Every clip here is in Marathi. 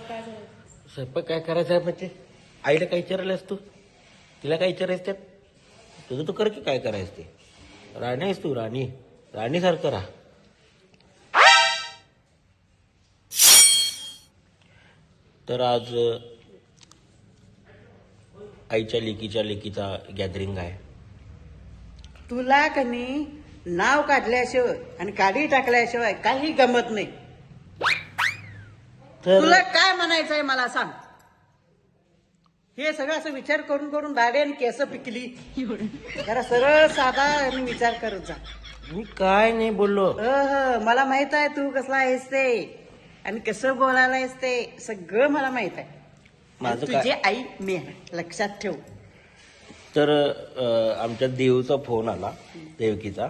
स्वयंपाक काय करायचं स्वयंपाक काय करायचा आहे म्हणजे? आईला काय विचारायलास तू? तिला काय विचारायचं त्यात? तुझं तू कर की काय करायचं ते? राणी आहेस तू राणी. राणीसारखं राहा. तर आज अ, आईच्या लेकीच्या लेकीचा गॅदरिंग आहे. तुला कनी नाव काढल्याशिवाय आणि काढी टाकल्याशिवाय काही गमत नाही. तर तुला काय म्हणायचंय मला सांग. हे सगळं असं विचार करून करून दाढी आणि केस पिकली. जरा सरळ साधा आणि विचार करत जा. मी काय नाही बोललो. अह, मला माहीत आहे तू कसला आहेस ते. आणि कसं बोलायला आहेस ते सगळं मला माहीत आहे. माझं आणि काय- तुझी आई मी आहे. लक्षात ठेव. तर अ, आमच्या देवचा फोन आला देवकीचा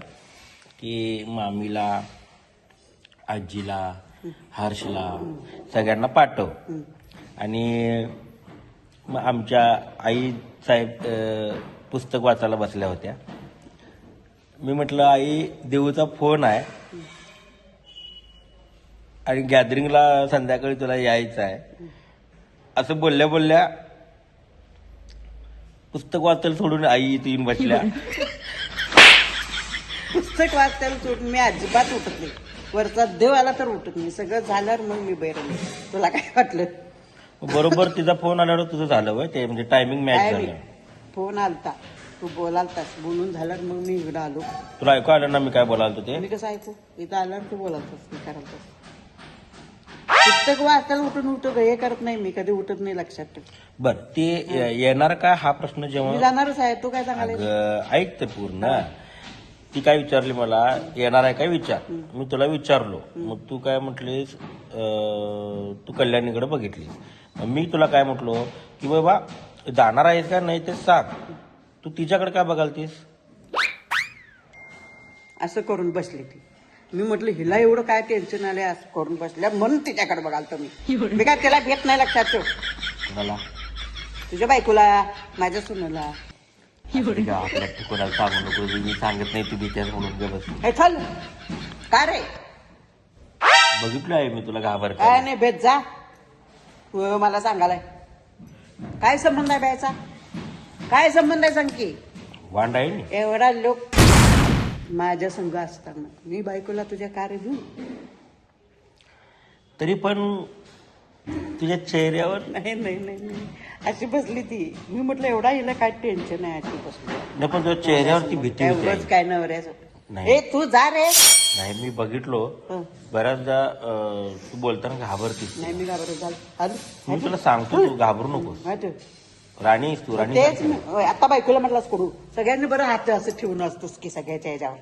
की मामीला आजीला हर्षला सगळ्यांना पाठव. आणि मग आमच्या आई साहेब पुस्तक वाचायला बसल्या होत्या. मी म्हटलं आई देऊचा फोन आहे. आणि गॅदरिंगला संध्याकाळी तुला यायचं आहे. असं बोलल्या बोलल्या पुस्तक वाचायला सोडून आई तीन येऊन बसल्या. पुस्तक वाचायला सोडून मी अजिबात उठत नाही. वरचा देव आला तर उठत नाही. सगळं झाल्यावर मग मी बैरले तुला काय वाटलं? बरोबर तिचा फोन आल्यावर तुझं झालं वय ते म्हणजे टायमिंग मॅच काय झालं. फोन आलता. तू बोलालतास. बोलून झाल्यावर मग मी इकडं आलो. तुला ऐकू आलं ना मी काय बोलालतो ते? मी कसं ऐकू? इथं आल्यावर तू बोलालतास. मी करालतास. पुस्तक वाचायला उठून उठत हे करत नाही मी. कधी उठत नाही लक्षात ठेव. बर ते ये- येणार का हा प्रश्न मी जेव्हा जाणारच आहे. तू काय सांगायला अगं, ऐक तर पूर्ण. ती काय विचारली मला? येणार आहे काय विचार? मी तुला विचारलो. मग तू काय म्हटलीस? तू कल्याणीकडे बघितलीस. मग मी तुला काय म्हटलो? की बाबा जाणार आहेस का? नाही ते सांग तू तिच्याकडे काय बघालतीस? असं करून बसली ती. मी म्हटलं हिला एवढं काय टेन्शन आले असं करून बसल्या म्हणून तिच्याकडे बघाल मी. मी काय त्याला घेत नाही लक्षात ठेव मला. तुझ्या बायकोला? माझ्या सुनाला? आपल्या कोणाला सांगू नको मी सांगत नाही तुम्ही त्याच म्हणून गे बस हे चल काय रे? बघितलं आहे मी तुला घाबर काय नाही भेट जा. तू मला सांगालाय. काय संबंध आहे बायचा? काय संबंध आहे सांग की वांड आहे नी. एवढा लोक माझ्या संघ असताना. मी बायकोला तुझ्या कार्य देऊ तरी पण तुझ्या चेहऱ्यावर? नाही नाही नाही नाही. अशी बसली ती. मी म्हटलं एवढा हिला काय टेन्शन आहे अशी बसली. नाही पण तुझ्या चेहऱ्यावरती भीती होती. एवढंच आई. काय नवऱ्याचं. नाही. तू जा रे. नाही मी बघितलो. हं. बऱ्याचदा अं, तू बोलताना घाबरतीस नाही मी घाबरत झालं मी तुला सांगतो तू घाबरू नको माहिती राणी आहेस तू राणी तेच. होय, आता बायकोला म्हटलास कडू सगळ्यांनी बरं हात असं ठेवून असतोस की सगळ्याच्या ह्याच्यावर.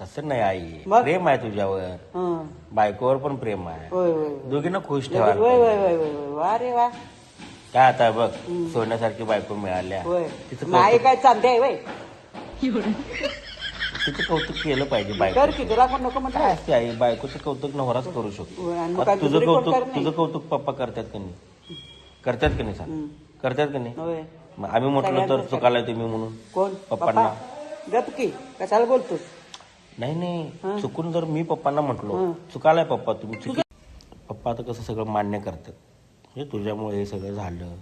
तसं नाही आई. मग? प्रेम आहे तुझ्यावर. हं. बायकोवर पण प्रेम आहे. होय होय दोघींना खुश होय ठेवायला होय पाहिजे. होय होय होय. वा रे वा. काय आता बघ सोन्यासारखी बायको मिळाल्या. होय. तिचं नाही कौतुक काय चांदे आहे वय तिचं कौतुक केलं पाहिजे बायको कर की तुला कोण नको काय म्हटलं असते आई बायकोचं कौतुक नवराच करू शकतो. होय, आणि मग आता काय तुझं दुसरी कोण कौतुक? तुझं कौतुक पप्पा करतात का नाही? करतात का नाही सांग? करतात का नाही? होय. मग आम्ही म्हटलं तर सगळ्यांचं चुकालाय तुम्ही म्हणून. कोण? पप्पांना. पप्पा? गप की कशाला बोलतोस? नाही नाही. चुकून जर मी पप्पांना म्हटलो. चुकालाय पप्पा तुम्ही चुकी पप्पा आता कसं सगळं मान्य करतात. म्हणजे तुझ्यामुळे हे सगळं झालं.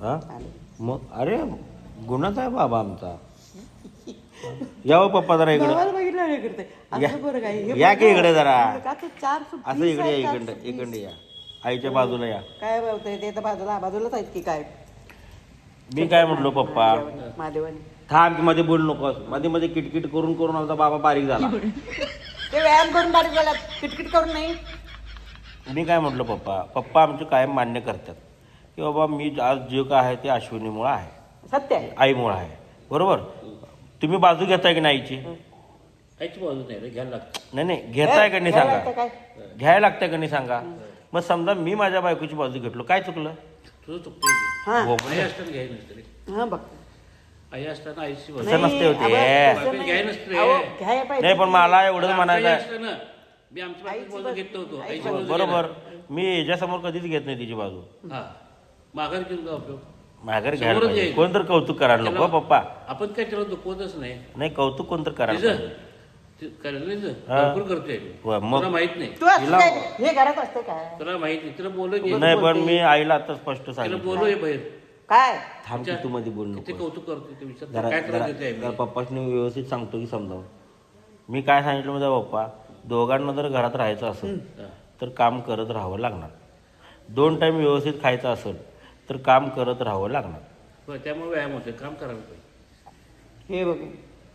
हा? मग अरे गुन्हाच आहे बाबा आमचा? यावं पप्पा जरा इकडे. या. या की. इकडे जरा. असं इकडे या इकडे. इकडे या. आईच्या बाजूला या. काय बोलतोय? ते तर बाजूला बाजूलाच आहेत की काय? मी काय म्हटलो पप्पा? महादेवानी थांब की मध्ये बोलू नकोस. मध्ये मध्ये किटकिट करून करून आमचा बाबा बारीक झाला. ते व्यायाम करून बारीक झाला. किटकिट करून नाही. मी काय म्हटलं पप्पा पप्पा आमचे कायम मान्य करतात की बाबा मी आज जे काय आहे ते अश्विनीमुळं आहे. सत्य आहे. आईमुळं आहे. बरोबर? तुम्ही बाजू घेताय की नाही आईची आईची बाजू नाही रे घ्यायला लागतं. नाही नाही घेताय का नाही घ्यायला लागतं सांगा काय? घ्यायला लागतंय का नाही सांगा. मग समजा मी माझ्या बायकोची बाजू घेतलो काय चुकलं? तुझं चुकतंय की. हा. आई असताना घ्याय नसतं रे. हा बघ. आई असताना आईची तसं नसते होते. तसं नाही. घ्याय नसते. अहो, घ्यायला पाहिजे नाही पण मला एवढंच म्हणायचं आहे. असताना मी बाजू घेत नव्हतो. आईची बाजू बरोबर. मी याच्यासमोर कधीच घेत नाही तिची बाजू. हा. माघार घेऊन उपयोग माघार घ्यायला समोरच पाहिजे. येईल. कोण तर कौतुक करायला नको पप्पा. आपण काय त्याला दुखवतच नाही. नाही कौतुक कोण तर करायला तिचं. पाहिजे. ते करायला हा. भरपूर करतोय वा, मग? तुला माहीत नाही. तू असं हिला- काय हे घरात असते काय? तुला माहीत नाही. तुला बोलू की नाही पण मी आईला आता स्पष्ट तिला सांगितलं. बोलू हे बाहेर. काय? थांब की तू मध्ये बोल किती नको कौतुक करतो ते विचार. जरा काय त्रास जरा देते जरा पप्पाशनी व्यवस्थित सांगतो की समजावून. मी काय सांगितलं म्हणजे पप्पा दोघांना जर घरात राहायचं असेल तर काम करत राहावं लागणार. दोन टाइम व्यवस्थित खायचं असेल तर काम करत राहावं लागणार. त्यामुळे व्यायाम होतोय. काम करायला पाहिजे. हे बघ.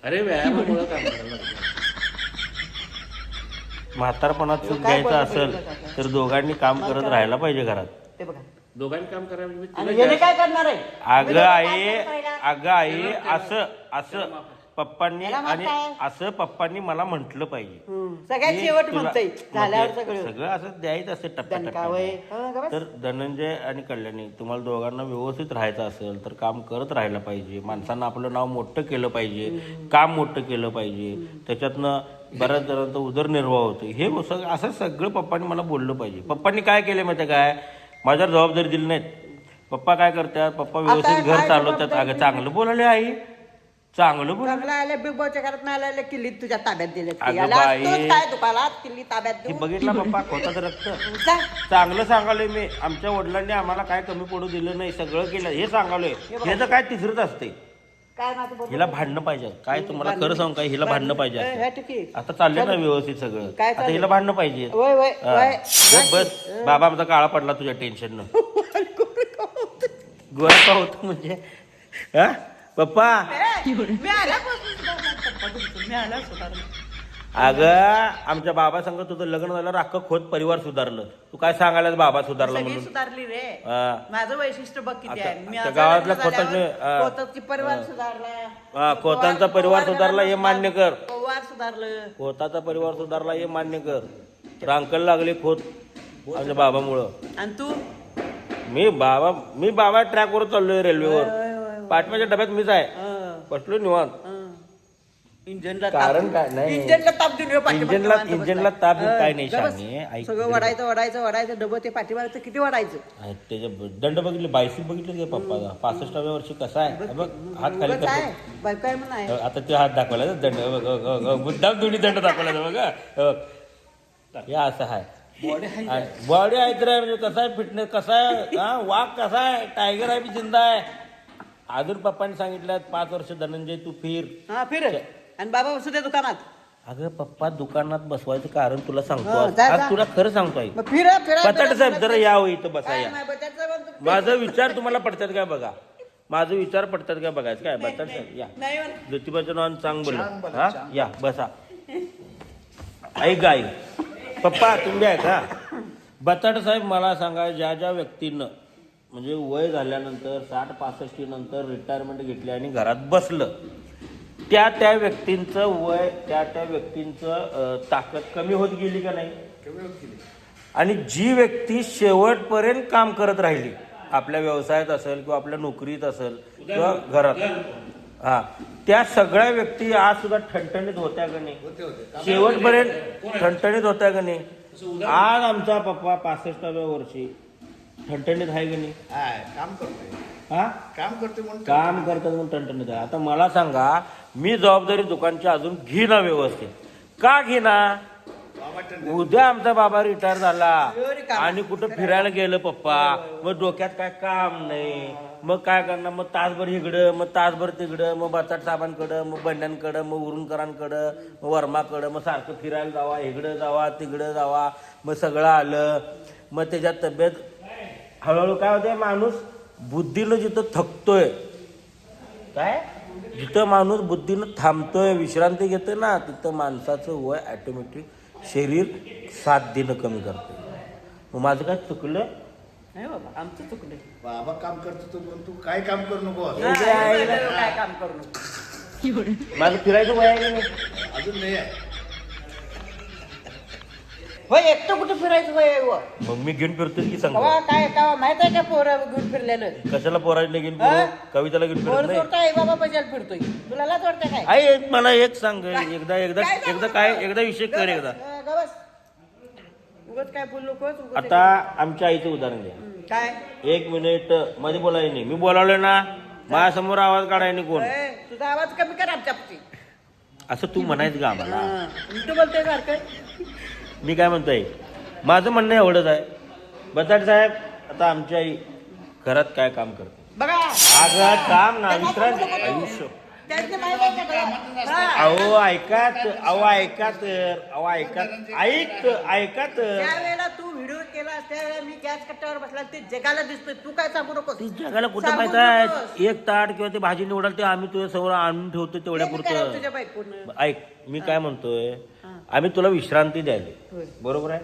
अरे व्यायामामुळे काम करायला लागतं म्हातारपणात सुख घ्यायचं असेल? तर दोघांनी काम करत राहायला पाहिजे घरात. ते बघा. दोघांनी काम करायला म्हणजे आणि तुला याने जास्त- काय करणार आहे? अगं आई अगं आई असं असं पप्पांनी त्याला आणि? असं पप्पांनी मला म्हंटल पाहिजे. हम्म. सगळ्यात शेवट तुला- म्हणतंय झाल्यावर म्हणजे सगळं सगळं असं द्यायचं असते दणकावय. टप्प्या हं, ग बस. तर धनंजय आणि कल्याणी तुम्हाला दोघांना व्यवस्थित राहायचं असेल तर काम करत राहायला पाहिजे. माणसांना आपलं नाव मोठं केलं पाहिजे काम मोठं केलं पाहिजे. त्याच्यातनं बऱ्याच जणांचा उदरनिर्वाह होतो. हे सगळं असं सगळं पप्पांनी मला बोललं पाहिजे. पप्पांनी काय केलं माहिती काय? माझ्यावर जबाबदारी दिली नाहीत. पप्पा काय करतात? पप्पा व्यवस्थित घर चालवतात. अगं चांगलं बोलाले आई. चांगलं बोल. चांगलं बिग बॉसच्या घरात नाही आल्या किल्ली तुझ्या ताब्यात दिले. अगं बाई. काय दुकानात? किल्ली ताब्यात देऊ बघितला पप्पा खोताचं रक्त. जा. चांगलं सांगालोय मी. आमच्या वडिलांनी आम्हाला काय कमी पडू दिलं नाही सगळं केलं. हे सांगालोय. हे तर काय तिसरंच असते काय माझं बोल? हिला भांडणं पाहिजे. काय तुम्हाला खरं सांगू काय हिला भांडणं पाहिजे. आता चाललंय ना व्यवस्थित सगळं. काय आता? हिला भांडणं पाहिजे. वय वय हा. वय. गप बस. बाबा आमचा काळा पडला तुझ्या टेन्शन न गोरा का होत म्हणजे? हा? पप्पा. मी तुमचं. मी सुधारला. अगं आमच्या बाबा संग तुझं लग्न झालं अख्खं खोत परिवार सुधारलं. तू काय सांगायला बाबा सुधारला सगळी म्हणून? सुधारली रे. हा. माझं वैशिष्ट्य बघ किती आता- आहे. मी आता आज गावातल्या लग्न झाल्यावर खोताचे, हा. खोताची परिवार सुधारला. खोतांचा परिवार सुधारला हे मान्य कर. सुधारलं. खोताचा परिवार सुधारला हे मान्य कर. रांकल लागले खोत आमच्या बाबामुळं. आणि तू? मी बाबा मी बाबा ट्रॅकवर चाललोय रेल्वेवर. पाठव्याच्या डब्यात मीच आहे. बसलो निवांत. इंजिनला कारण काय? नाही. इंजिनला ताप देऊन इंजिनला- इंजिनला. ताप देऊन काय नाही. शाने. सगळं. वडायचं वडायचं वडायचं डबं ते पाठीमागचं किती वडायचं आणि त्याचे दंड बघितले बायसी बघितले का पप्पाचा पासष्टाव्या वर्षी कसा आहे? बघ हात खाली काय म्हणून आहे. आता ते हात दाखवला दंड. मुद्दाम दोन्ही दंड दाखवला बघा. हे असं आहे. बॉडी आहे. म्हणजे कसा आहे? फिटनेस कसा आहे? हा वाघ कसा आहे? टायगर आहे बी जिंदा आहे. अजून पप्पांनी सांगितलं पाच वर्ष धनंजय तू फिर. हा फिर. आणि बाबा बसू दे दुकानात. अगं पप्पा दुकानात बसवायचं कारण तुला सांगतो हो, आज. जा, जा. आज तुला खरं सांगतो आई. मग फिर फिर पताट साहेब जरा या हो इथं बसा या. नाही. माझा विचार तुम्हाला पडतात काय बघा? माझं विचार पडतात काय बघायचं काय बटाट साहेब या. नाही म्हण. ज्योतिबाचं नाव चांग बोल हा? या बसा. ऐक गाई पप्पा तुम्ही आहे का बटाट साहेब मला सांगा ज्या ज्या व्यक्तीनं म्हणजे वय झाल्यानंतर साठ पासष्टी नंतर रिटायरमेंट घेतली आणि घरात बसलं त्या त्या व्यक्तींचं वय त्या त्या व्यक्तींचं ताकद कमी होत गेली का नाही? आणि जी व्यक्ती शेवटपर्यंत काम करत राहिली आपल्या व्यवसायात असेल किंवा आपल्या नोकरीत असेल किंवा घरात. हा. त्या सगळ्या व्यक्ती आज सुद्धा ठणठणीत होत्या का नाही? शेवटपर्यंत ठणठणीत होत्या का नाही? आज आमचा पप्पा पासष्टाव्या वर्षी ठणठणीत आहे का नाही? काम करतोय. हा? काम करतोय म्हणून काम करतात म्हणून टणटणीत आहे आता मला सांगा मी जबाबदारी दुकानची अजून घेना व्यवस्थित. का बाबा टन उद्या आमचा बाबा रिटायर झाला. आणि कुठं फिरायला गेलं पप्पा. मग डोक्यात काय काम नाही. मग काय करणार? मग तासभर इकडं मग तासभर तिकडं मग बचाट साहेबांकडं मग बंड्यांकडं मग उरुणकरांकडं मग वर्माकडं मग सारखं फिरायला जावा इकडं जावा तिकडं जावा. मग सगळं आलं. मग त्याच्यात तब्येत हळूहळू काय होते माणूस बुद्धीनं जिथं थकतोय काय? जिथं माणूस बुद्धीनं थांबतोय विश्रांती घेतोय ना तिथं माणसाचं वय ऑटोमॅटिक शरीर साथ देणं कमी करते मग माझं काय चुकलं नाही बाबा आमचं चुकलं बाबा काम करतो तू पण तू काय काम करू नको असं. हे काय काम करू नको. माझं फिरायचं वय आहे का नाही? अजून नाही आहे. होय एकटं कुठं फिरायचं होय व? मग मी घेऊन फिरतोय की सांग कवा काय कवा? माहीत आहे का पोरं घेऊन फिरलेलं? कशाला पोरायला घेऊन हा? फिरू कविताला घेऊन पोर फिरत नाही आई बाबा पैशाला फिरतोय. तुला लाज वाटते काय? आई एक मला एक सांग एकदा एकदा काय सांगू एकदा? काय एकदा विषय कर एकदा. अं, ग बस. उगाच काय बोलू नकोस उगाच आता आमच्या आईचं उदाहरण घ्या काय? एक मिनिटमध्ये बोलाय नाही. मी बोलावलं ना माझ्यासमोर आवाज काढाय नाही कोण होय, तुझा आवाज कमी कर आमच्या असं तू म्हणायचं का आम्हाला. उलट बोलतोय सारखं. मी काय म्हणतोय? माझं म्हणणं एवढंच आहे. बटाटे साहेब आता आमची आई घरात काय काम करते? बघा. अगं काम ना विश्रांती आयुष्य? हा. अहो ऐका तर अहो ऐका तर अहो ऐका ऐक ऐका तर. तू व्हिडिओ केला त्यावेळेला मी गॅस कट्ट्यावर बसला ते जगाला दिसतोय. तू काय सांगू नको ती जगाला कुठं सांगू माहीत आहे. एक ताट किंवा ते भाजी निवडाल ते आम्ही तुझ्या समोर आणून ठेवतो तेवढ्या ते मी करावं पुरतं तुझ्या बायकोनं. ऐक मी काय म्हणतोय. आम्ही तुला विश्रांती द्यायला. बरोबर आहे.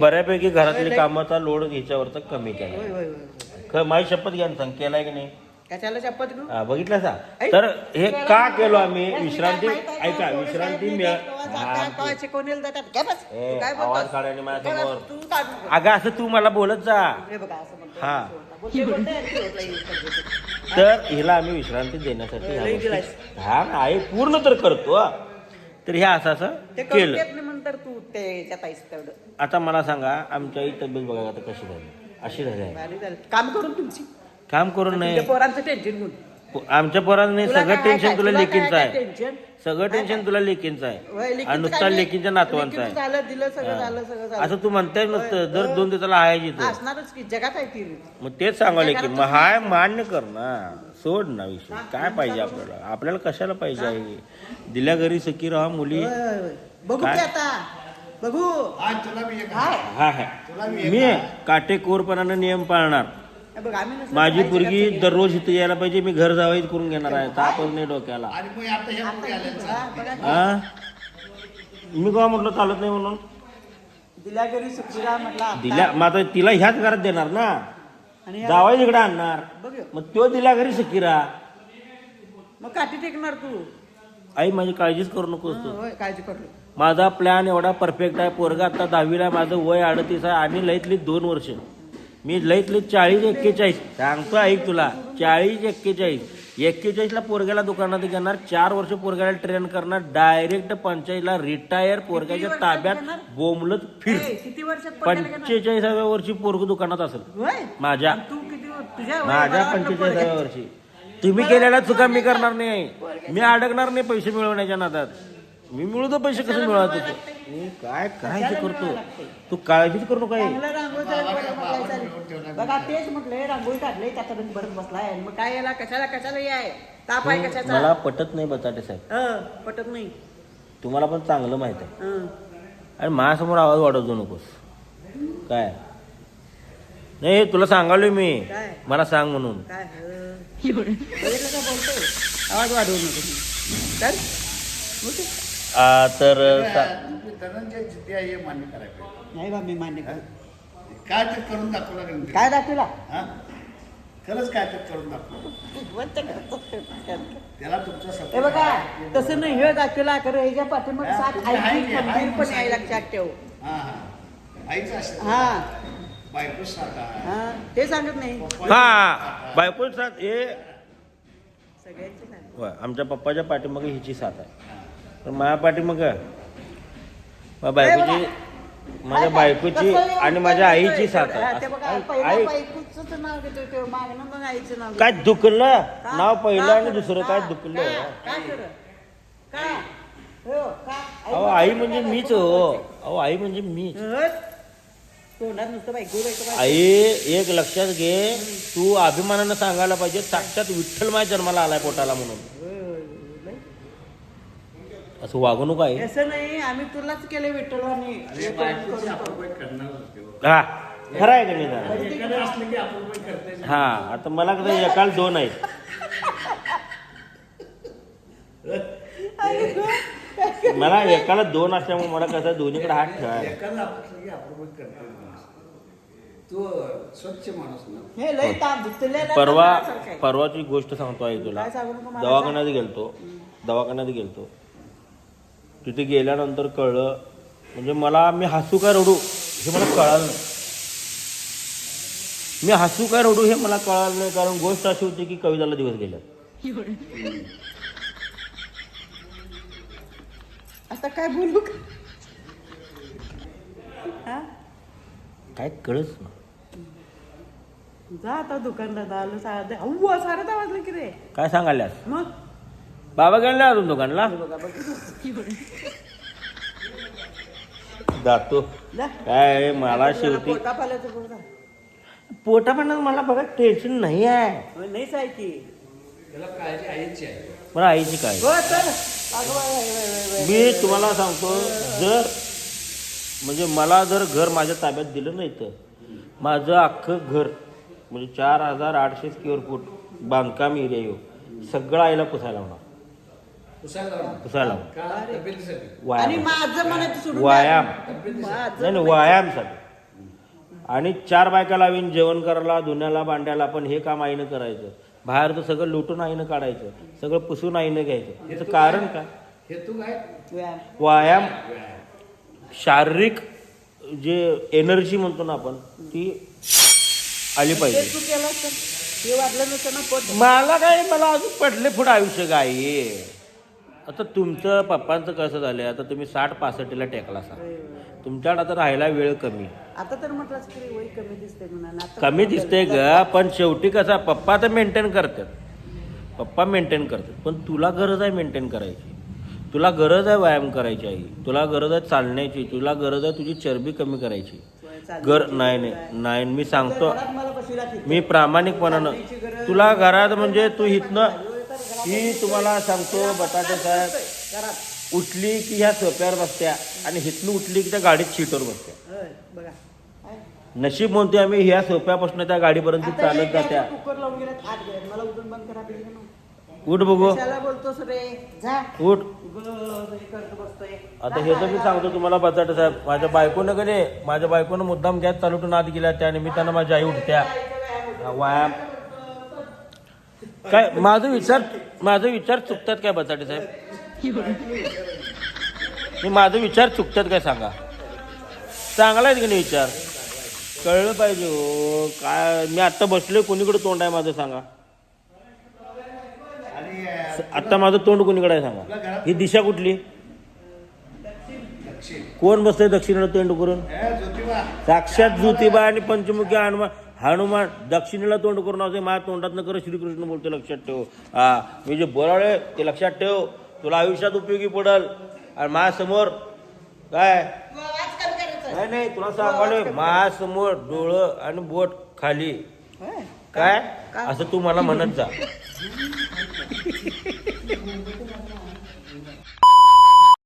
बऱ्यापैकी घरातली. कामाचा लोड ह्याच्यावरचा कमी केला माझी शपथ घ्या सांग केलाय की नाही शपथ बघितलं सा. तर हे का केलो आम्ही विश्रांती? ऐका विश्रांती. अगं असं तू मला बोलत जा हे. तर हिला आम्ही विश्रांती देण्यासाठी. हा आई पूर्ण तर करतो. तर हे असं असं ते करून केलं. देत नाही तू ते त्यात आहेस तेवढं. आता मला सांगा आमच्या आई तब्येत बघा आता कशी झाली? अशी झाली आहे. भारी झालं. काम करून तुमची. काम करून नाही. तुमच्या पोरांचं टेन्शन घेऊन पो- आमच्या पोरांनी नाही तुला सगळं काय टेन्शन काय- तुला तुला लेकींचं काय आहे? सगळं टेन्शन तुला लेकींचं होय, आहे लेकीचं आणि नुसता काय. लेकींच्या नातवांचं लेकीचं आहे. झालं दिलं सगळं झालं सगळं झालं. असं तू म्हणताय नसतं होय, दर होय. दोन दिवसाला आहे जिथं. असणारच की जगात आहे ती मग तेच सांगावले की मग हाय मान्य कर ना. सोड ना विषय. काय पाहिजे आपल्याला? आपल्याला कशाला पाहिजे आहे दिल्या घरी सखी राहा मुली. बघू काय? की आता. बघू. आज तुला मी एक हाय. हा हा. मी काटेकोरपणानं नियम पाळणार. बघ आम्ही नसलं माझी तर पोरगी दररोज इथे यायला पाहिजे मी घर जावायच करून घेणार आहे. तापच नाही डोक्याला. आणि मग आता ह्या मुली आल्या सगळं- हा, बघा की. हा मी का म्हटलं चालत नाही म्हणून. दिल्या घरी सुखीला म्हटलं आता. दिल्या मग आता तिला ह्याच घरात देणार ना. आणि या- जावाय तिकडे आणणार. बघ ह्यो. मग तो दिल्या घरी सखीरा मग काठी टेकणार तू. आई माझी काळजीच करू नकोस तू. होय काळजी करू माझा प्लॅन एवढा परफेक्ट आहे. पोरगा आता दहावीला माझं वय अडतीस आहे. आणि लईतली दोन वर्ष. मी लईतली चाळीस एक्केचाळीस. सांगतो ऐक तुला. चाळीस एक्केचाळीस. एक्केचाळीसला पोरग्याला दुकानात घेणार चार वर्ष पोरग्याला ट्रेन करणार डायरेक्ट पंचायतला रिटायर पोरग्याच्या वर्षात ताब्यात घेणार? बोंबलत फिर. ए, किती घेणार? पंचेचाळीसाव्या वर्षी पोरग दुकानात असेल. माझ्या. आणि तू किती तुझ्या वय माझ्या पंचेचाळीसाव्या वर्षी. तुम्ही केलेल्या चुका मी करणार नाही. मी अडकणार नाही पैसे मिळवण्याच्या नादात. मी मिळवतो पैसे कसे मिळवत मी काय काय करतो? तू काळजीच करू नका हे. चांगलं रांगोळी बघा तेच म्हटलंय रांगोळी काढले त्याचा रंग भरत बसलाय. मग काय याला? कशाला कशाला याय ताप आहे कशाचा? मला पटत नाही बटाटे साहेब. हं, पटत नाही. तुम्हाला पण चांगलं माहीत आहे. हं. आणि माझ्यासमोर आवाज वाढवतो नकोस. काय? नाही तुला सांगालोय मी. काय? मला सांग म्हणून. काय? हं. बघितलं का बोलतो आवाज वाढवू नको. तर. आ, तर सा- धनंजय जिद्दी आहे हे मान्य करायला पाहिजे. नाही बा मी मान्य करतो काय तर करून नाही? काय दाखवला? हा? खरंच काय तर करून दाखवलं त्याला तुमचा हे सपोर्ट तसं नाही हे दाखवला खरं ह्याच्या पाठीमाग हा, सात तुझी आहे आई की, आहे खंबीर पण आहे लक्षात ठेव. हा हा. आईचं हा. बायको हा ते सांगत नाही. हा बायको साथ हे सगळ्यांचे. होय, आमच्या पप्पाच्या पाठीमागे हिची साथ आहे. तर माझ्या पाठीमाग माझ्या बायकोची माझ्या बायकोची आणि माझ्या आईची साथ आहे आई- पहिला आई बायकोचंच नाव घेतो तो, मागणं मग आईचं नाव काय. दुखलं? नाव पहिलं आणि? दुसरं? काय? दुखलं काय खरं? का? हो, का? अहो आई म्हणजे मीच हो अहो आई म्हणजे मीच हट. तोंडात नुसतं बायको बायको बायको. आई एक लक्षात घे तू अभिमानानं सांगायला पाहिजे साक्षात विठ्ठल माझ्या जन्माला आलाय पोटाला म्हणून. असं वागू नको आहे असं नाही आम्ही तुलाच केले विठ्ठलवाणी हे हो. हा खरं आहे का पण करते हा आता मला कसं एकाला दोन आहेत. गं. मला एकाला दोन असल्यामुळे मला कसं दोन्हीकडे हात ठेवायला. एखादं असलं की आपण पण करते तू स्वच्छ माणूस ना. हे परवा आहे. परवाची गोष्ट सांगतो आई तुला. दवाखान्यात गेलतो. दवाखान्यात गेलतो. तिथे गेल्यानंतर कळलं म्हणजे मला मी हसू का रडू हे मला कळालं नाही. मी हसू का रडू हे मला कळालं नाही कारण गोष्ट अशी होती की कविताला दिवस गेला आता काय बोलू? काय कळच ना. जा आता दुकानदार आलं साडे अव्वा साडे दहा वाजले की रे काय सांगाल्यास मग? बाबा गेले नाही अजून दुकानला बघा बघ जातो. काय मला शेवटी पोटा पाल्याचं बघ पोटा पण मला बघा टेन्शन नाही आहे. नाहीच की. मला आईची काय हो. मी तुम्हाला सांगतो जर म्हणजे मला जर घर माझ्या ताब्यात दिलं नाही तर. माझं अख्खं घर म्हणजे चार हजार आठशे स्क्वेअर फूट बांधकाम एरिया येऊ सगळं आईला पुसायला लावणार पुसायला लावणार. पुसायला लावणार का तब्येतीसाठी आणि व्यायाम. माझं सोडून व्यायाम. नाही नाही व्यायामसाठी आणि चार बायका लावीन जेवण करायला धुण्याला भांड्याला पण हे काम आईनं करायचं. बाहेरचं सगळं लुटून आईनं काढायचं. सगळं पुसून आईनं घ्यायचं. याचं कारण काय? हेतू काय? व्यायाम. व्यायाम. शारीरिक जे एनर्जी म्हणतो ना आपण ती आली ते पाहिजे हे मला काय मला अजून पडले पुढं आयुष्य काय आता तुमचं पप्पांचं कसं झालंय? आता तुम्ही साठ पासष्टीला टेकला सा. तुमच्याकडे आता राहायला वेळ कमी. आता तर म्हटलं की वय कमी दिसते म्हणा आता कमी दिसते ग पण शेवटी कसा पप्पा तर मेंटेन करतात. पप्पा मेंटेन करतात. पण तुला गरज आहे मेंटेन करायची. तुला गरज आहे व्यायाम करायची आई. तुला गरज आहे चालण्याची. तुला गरज आहे तुझी चरबी कमी करायची. गर नाही नाही नाही मी सांगतो. मी प्रामाणिकपणानं तुला घरात म्हणजे तू इथनं ही तुम्हाला सांगतो बटाटे साहेब उठली की ह्या सोप्यावर बसत्या आणि हिथनं उठली की त्या गाडीत सीटवर बसत्या. बघा. नशीब म्हणते आम्ही ह्या सोप्यापासून त्या गाडीपर्यंत चालत जात्या. उठ बघू. उठ. आता हे तर मी सांगतो तुम्हाला बचाटे साहेब माझ्या बायकोनं कधी माझ्या बायकोनं मुद्दाम गॅस चालू ठेवून आत गेल्या त्या निमित्तानं माझी आई उठत्या. व्यायाम काय माझं विचार माझं विचार चुकतात काय बचाटे साहेब? मी माझं विचार चुकतात काय सांगा? चांगला आहे की नाही विचार? कळलं पाहिजे हो. काय मी आत्ता बसलोय कोणीकडे तोंड आहे माझं सांगा? आत्ता माझं तोंड कोणीकडे आहे सांगा? ही दिशा कुठली? कोण बसतंय दक्षिणेला तोंड करून? साक्षात ज्योतिबा आणि पंचमुखी हनुमान हनुमान दक्षिणेला तोंड करून असे माझ्या तोंडात कर श्रीकृष्ण बोलते लक्षात ठेव. हा मी जे बोलावले ते लक्षात ठेव. तुला आयुष्यात उपयोगी पडल. आणि माझ्यासमोर काय? नाही नाही तुला सांगाले माझ्यासमोर डोळं आणि बोट खाली. काय? असं तू मला म्हणत जा.